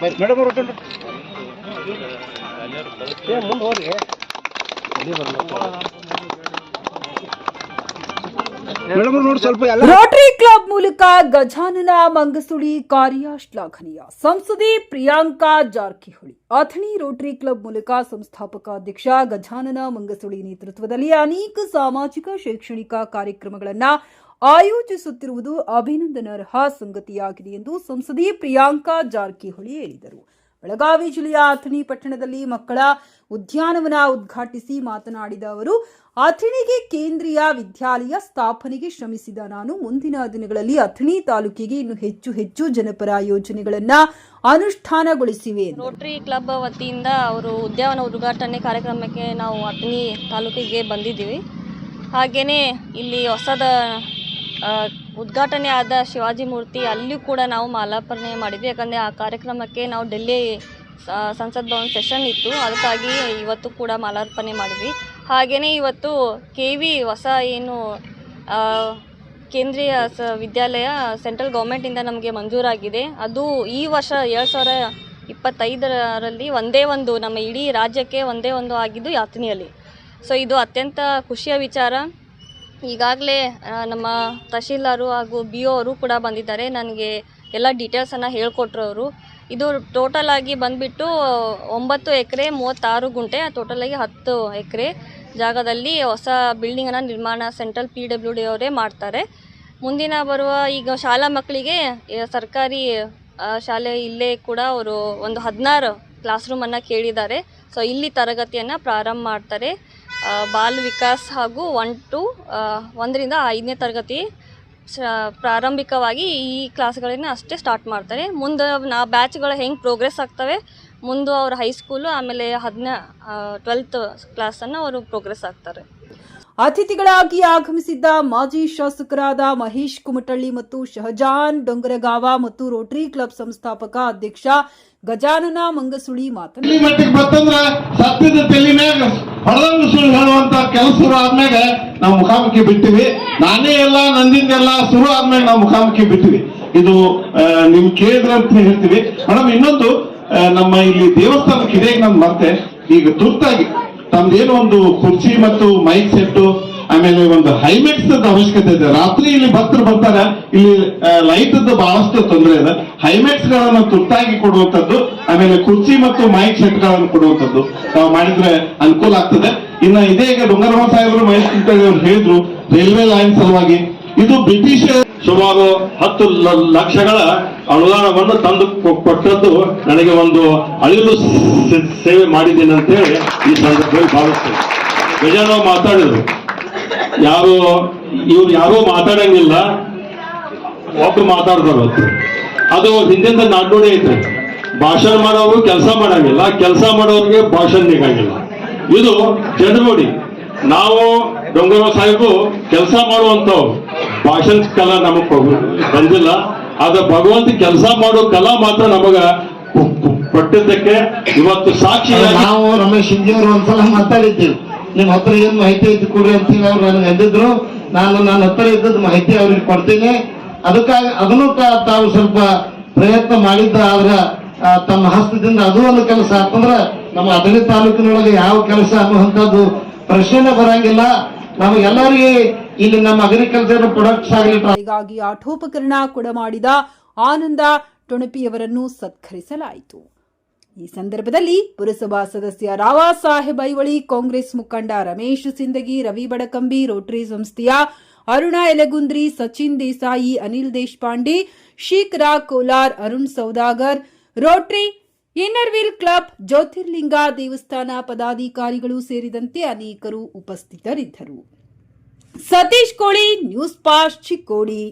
Madam ಅವ್ರು ಹೊರ್ಟೋಗ್ರಿ. ಏ ಮುಂದೆ ಹೋಗ್ರಿ ಮೇಡಮ್ ಅವ್ರು ನೋಡಿ ಸ್ವಲ್ಪ ಎಲ್ಲ ರೋಟರಿ ಕ್ಲಬ್ ಮೂಲಕ ಗಜಾನನ ಮಂಗಸುಳಿ ಕಾರ್ಯ ಶ್ಲಾಘನೀಯ ಸಂಸದೆ ಪ್ರಿಯಾಂಕಾ ಜಾರಕಿಹೊಳಿ. ಅಥಣಿ ರೋಟರಿ ಕ್ಲಬ್ ಮೂಲಕ ಸಂಸ್ಥಾಪಕ ಅಧ್ಯಕ್ಷ ಗಜಾನನ ಮಂಗಸುಳಿ ನೇತೃತ್ವದಲ್ಲಿ ಅನೇಕ ಸಾಮಾಜಿಕ ಶೈಕ್ಷಣಿಕ ಕಾರ್ಯಕ್ರಮಗಳನ್ನು ಆಯೋಜಿಸುತ್ತಿರುವುದು ಅಭಿನಂದನಾರ್ಹ ಸಂಗತಿಯಾಗಿದೆ ಎಂದು ಸಂಸದೆ ಪ್ರಿಯಾಂಕಾ ಜಾರಕಿಹೊಳಿ ಹೇಳಿದರು ಬೆಳಗಾವಿ ಜಿಲ್ಲೆಯ ಅಥಣಿ ಪಟ್ಟಣದಲ್ಲಿ ಮಕ್ಕಳ ಉದ್ಯಾನವನ ಉದ್ಘಾಟಿಸಿ ಮಾತನಾಡಿದ ಅವರು, ಅಥಣಿಗೆ ಕೇಂದ್ರೀಯ ವಿದ್ಯಾಲಯ ಸ್ಥಾಪನೆಗೆ ಶ್ರಮಿಸಿದ ನಾನು ಮುಂದಿನ ದಿನಗಳಲ್ಲಿ ಅಥಣಿ ತಾಲೂಕಿಗೆ ಇನ್ನು ಹೆಚ್ಚು ಹೆಚ್ಚು ಜನಪರ ಯೋಜನೆಗಳನ್ನ ಅನುಷ್ಠಾನಗೊಳಿಸಿವೆ. ರೋಟರಿ ಕ್ಲಬ್ ವತಿಯಿಂದ ಅವರು ಉದ್ಯಾನವನ ಉದ್ಘಾಟನೆ ಕಾರ್ಯಕ್ರಮಕ್ಕೆ ನಾವು ಅಥಣಿ ತಾಲೂಕಿಗೆ ಬಂದಿದ್ದೀವಿ ಹಾಗೆಯೇ ಇಲ್ಲಿ ಹೊಸದ ಉದ್ಘಾಟನೆ ಆದ ಶಿವಾಜಿ ಮೂರ್ತಿ, ಅಲ್ಲಿಯೂ ಕೂಡ ನಾವು ಮಾಲಾರ್ಪಣೆ ಮಾಡಿದ್ವಿ. ಯಾಕಂದರೆ ಆ ಕಾರ್ಯಕ್ರಮಕ್ಕೆ ನಾವು ಡೆಲ್ಲಿ ಸಂಸತ್ ಭವನ್ ಸೆಷನ್ ಇತ್ತು. ಅದಕ್ಕಾಗಿ ಇವತ್ತು ಕೂಡ ಮಾಲಾರ್ಪಣೆ ಮಾಡಿದ್ವಿ. ಹಾಗೆಯೇ ಇವತ್ತು ಕೆ ವಿ ಹೊಸ ಏನು ಕೇಂದ್ರೀಯ ಸ, ವಿದ್ಯಾಲಯ ಸೆಂಟ್ರಲ್ ಗೌರ್ಮೆಂಟಿಂದ ನಮಗೆ ಮಂಜೂರಾಗಿದೆ. ಅದು ಈ ವರ್ಷ ಎರಡು ಸಾವಿರ ಇಪ್ಪತ್ತೈದರಲ್ಲಿ ಒಂದೇ ಒಂದು, ನಮ್ಮ ಇಡೀ ರಾಜ್ಯಕ್ಕೆ ಒಂದೇ ಒಂದು ಆಗಿದ್ದು ಯಾತನಿಯಲ್ಲಿ. ಸೊ, ಇದು ಅತ್ಯಂತ ಖುಷಿಯ ವಿಚಾರ. ಈಗಾಗಲೇ ನಮ್ಮ ತಹಶೀಲ್ದಾರು ಹಾಗೂ ಬಿ ಒ ಅವರು ಕೂಡ ಬಂದಿದ್ದಾರೆ. ನನಗೆ ಎಲ್ಲ ಡೀಟೇಲ್ಸನ್ನು ಹೇಳ್ಕೊಟ್ರು ಅವರು ಇದು ಟೋಟಲ್ ಆಗಿ ಬಂದುಬಿಟ್ಟು ಒಂಬತ್ತು ಎಕರೆ, ಮೂವತ್ತಾರು ಗುಂಟೆ ಟೋಟಲಾಗಿ ಹತ್ತು ಎಕರೆ ಜಾಗದಲ್ಲಿ ಹೊಸ ಬಿಲ್ಡಿಂಗನ್ನು ನಿರ್ಮಾಣ ಸೆಂಟ್ರಲ್ ಪಿ ಡಬ್ಲ್ಯೂ ಡಿ ಅವರೇ ಮಾಡ್ತಾರೆ. ಮುಂದಿನ ಬರುವ ಈಗ ಶಾಲಾ ಮಕ್ಕಳಿಗೆ ಸರ್ಕಾರಿ ಶಾಲೆ ಇಲ್ಲೇ ಕೂಡ ಅವರು ಒಂದು ಹದಿನಾರು ಕ್ಲಾಸ್ ರೂಮನ್ನು ಕೇಳಿದ್ದಾರೆ. ಸೊ ಇಲ್ಲಿ ತರಗತಿಯನ್ನು ಪ್ರಾರಂಭ ಮಾಡ್ತಾರೆ. ಬಾಲ್ ವಿಕಾಸ್ ಹಾಗೂ ಒನ್ ಟು ಒಂದರಿಂದ ಐದನೇ ತರಗತಿ ಪ್ರಾರಂಭಿಕವಾಗಿ ಈ ಕ್ಲಾಸ್ಗಳನ್ನು ಅಷ್ಟೇ ಸ್ಟಾರ್ಟ್ ಮಾಡ್ತಾರೆ. ಮುಂದೆ ನಾ ಬ್ಯಾಚ್ಗಳು ಹೆಂಗೆ ಪ್ರೋಗ್ರೆಸ್ ಆಗ್ತವೆ, ಮುಂದೆ ಅವ್ರ ಹೈಸ್ಕೂಲು ಆಮೇಲೆ ಹದಿನ ಟ್ವೆಲ್ತ್ ಕ್ಲಾಸನ್ನು ಅವರು ಪ್ರೋಗ್ರೆಸ್ ಆಗ್ತಾರೆ. ಅತಿಥಿಗಳಾಗಿ ಆಗಮಿಸಿದ್ದ ಮಾಜಿ ಶಾಸಕರಾದ ಮಹೇಶ್ ಕುಮಟಳ್ಳಿ ಮತ್ತು ಶಹಜಾನ್ ಡೊಂಗರಗಾವ ಮತ್ತು ರೋಟರಿ ಕ್ಲಬ್ ಸಂಸ್ಥಾಪಕ ಅಧ್ಯಕ್ಷ ಗಜಾನನ ಮಂಗಸುಳಿ ಆದ್ಮ್ಯಾಗ ನಾವು ಮುಖಾಮುಖಿ ಬಿಟ್ಟಿವಿ. ನಾನೇ ಎಲ್ಲ ನಂದಿಂದೆಲ್ಲ ಶುರು ಆದ್ಮೇಲೆ ನಾವು ಮುಖಾಮುಖಿ ಬಿಟ್ಟಿವಿ. ಇದು ನಿಮ್ ಕೇಳಿದ್ರ ಅಂತ ಹೇಳ್ತೀವಿ. ಮೇಡಮ್, ಇನ್ನೊಂದು ನಮ್ಮ ಇಲ್ಲಿ ದೇವಸ್ಥಾನಕ್ಕೆ ಇದೆ ನಾನು ಮತ್ತೆ ಈಗ ತುರ್ತಾಗಿ ತಮ್ದೇನೋ ಒಂದು ಕುರ್ಚಿ ಮತ್ತು ಮೈಕ್ ಸೆಟ್ಟು ಆಮೇಲೆ ಒಂದು ಹೈಮೆಟ್ಸ್ ಅವಶ್ಯಕತೆ ಇದೆ. ರಾತ್ರಿ ಇಲ್ಲಿ ಭಕ್ತರು ಬರ್ತಾರೆ. ಇಲ್ಲಿ ಲೈಟ್ ಬಹಳಷ್ಟು ತೊಂದರೆ ಇದೆ. ಹೈಮೆಟ್ಸ್ ಗಳನ್ನ ತುರ್ತಾಗಿ ಕೊಡುವಂತದ್ದು ಆಮೇಲೆ ಕುರ್ಚಿ ಮತ್ತು ಮೈಕ್ ಸೆಟ್ಗಳನ್ನು ಕೊಡುವಂತದ್ದು ನಾವು ಮಾಡಿದ್ರೆ ಅನುಕೂಲ ಆಗ್ತದೆ. ಇನ್ನ ಇದೇ ಈಗ ಡೊಂಗರಮ್ಮ ಸಾಹೇಬರು ಮಹೇಶ್ ಕುಮಟಳ್ಳಿ ಅವರು ಹೇಳಿದ್ರು ರೈಲ್ವೆ ಲೈನ್ ಸಲುವಾಗಿ. ಇದು ಬ್ರಿಟಿಷ್ ಸುಮಾರು ಹತ್ತು ಲಕ್ಷಗಳ ಅನುದಾನವನ್ನು ತಂದು ಕೊಟ್ಟದ್ದು ನನಗೆ ಒಂದು ಅಳಿಲು ಸೇವೆ ಮಾಡಿದ್ದೀನಿ ಅಂತೇಳಿ ಈ ಸಂದರ್ಭದಲ್ಲಿ ಭಾವಿಸ್ತೇನೆ. ಗಜಾನವ್ ಮಾತಾಡಿದ್ರು. ಯಾರು, ಇವ್ರು ಯಾರೂ ಮಾತಾಡಂಗಿಲ್ಲ. ಒಬ್ರು ಮಾತಾಡ್ತಾರೆ ಅದು ಹಿಂದಿಂದ ನಾಡ್ನೋಡಿ ಐತೆ. ಭಾಷಣ ಮಾಡೋರು ಕೆಲಸ ಮಾಡಂಗಿಲ್ಲ. ಕೆಲಸ ಮಾಡೋರಿಗೆ ಭಾಷಣ ನಿಗಂಗಿಲ್ಲ ಇದು ಜನಗೋಡಿ ನಾವು ಡೊಂಗರ ಸಾಹೇಬು ಕೆಲಸ ಮಾಡುವಂತವ್ರು ಭಾಷಣ ಕಲಾ ನಮಗ್ ಬಂದಿಲ್ಲ. ಆದ್ರೆ ಭಗವಂತ ಕೆಲಸ ಮಾಡೋ ಕಲಾ ಮಾತ್ರ ನಮಗ ಕೊ- ಕೊ- ಕೊಟ್ಟಿದ್ದಕ್ಕೆ ಇವತ್ತು ಸಾಕ್ಷಿ ನಾವು ರಮೇಶ್ ಅವರು ಒಂದ್ಸಲ ಮಾತಾಡಿದ್ದೀವಿ ನಿಮ್ ಹತ್ರ ಏನ್ ಮಾಹಿತಿ ಐತಿ ಕೊಡ್ರಿ ಅಂತ ಹೇಳಿ ಅವ್ರು ನನಗೆ ಅಂದಿದ್ರು. ನಾನು ನನ್ನ ಹತ್ರ ಇದ್ದದ್ದು ಮಾಹಿತಿ ಅವ್ರಿಗೆ ಕೊಡ್ತೀನಿ. ಅದಕ್ಕಾಗಿ ಅದನ್ನು ತಾವು ಸ್ವಲ್ಪ ಪ್ರಯತ್ನ ಮಾಡಿದ್ದ ಆದ್ರ ತಮ್ಮ ಹಸ್ತದಿಂದ ಅದು ಒಂದು ಕೆಲಸ ಅಂದ್ರೆ ನಮ್ಮ ಅಥಣಿ ತಾಲೂಕಿನೊಳಗೆ ಯಾವ ಕೆಲಸ ಅನ್ನುವಂಥದ್ದು ಪ್ರಶ್ನೆನೇ ಬರಂಗಿಲ್ಲ. ನಮಗೆಲ್ಲರಿಗೆ ಇಲ್ಲಿ ನಮ್ಮ ಅಗ್ರಿಕಲ್ಚರ್ ಪ್ರೊಡಕ್ಟ್ಸ್ ಆಗಲಿ ಹೀಗಾಗಿ ಆಠೋಪಕರಣ ಕೊಡಮಾಡಿದ ಆನಂದ ಟೊಣಪಿಯವರನ್ನು ಸತ್ಕರಿಸಲಾಯಿತು. ಈ ಸಂದರ್ಭದಲ್ಲಿ ಪುರಸಭಾ ಸದಸ್ಯ ರಾವಾ ಸಾಹೇಬ್ ಐವಳಿ, ಕಾಂಗ್ರೆಸ್ ಮುಖಂಡ ರಮೇಶ್ ಸಿಂದಗಿ, ರವಿ ಬಡಕಂಬಿ, ರೋಟರಿ ಸಂಸ್ಥೆಯ ಅರುಣ ಎಲೆಗುಂದ್ರಿ, ಸಚಿನ್ ದೇಸಾಯಿ, ಅನಿಲ್ ದೇಶಪಾಂಡೆ ರಾ Kolar Arun Saudagar, rotary, inner wheel club, Jyotirlinga ದೇವಸ್ಥಾನ ಪದಾಧಿಕಾರಿಗಳು ಸೇರಿದಂತೆ ಅನೇಕರು ಉಪಸ್ಥಿತರಿದ್ದರು. सतीश कोळी न्यूज पास ची कोळी.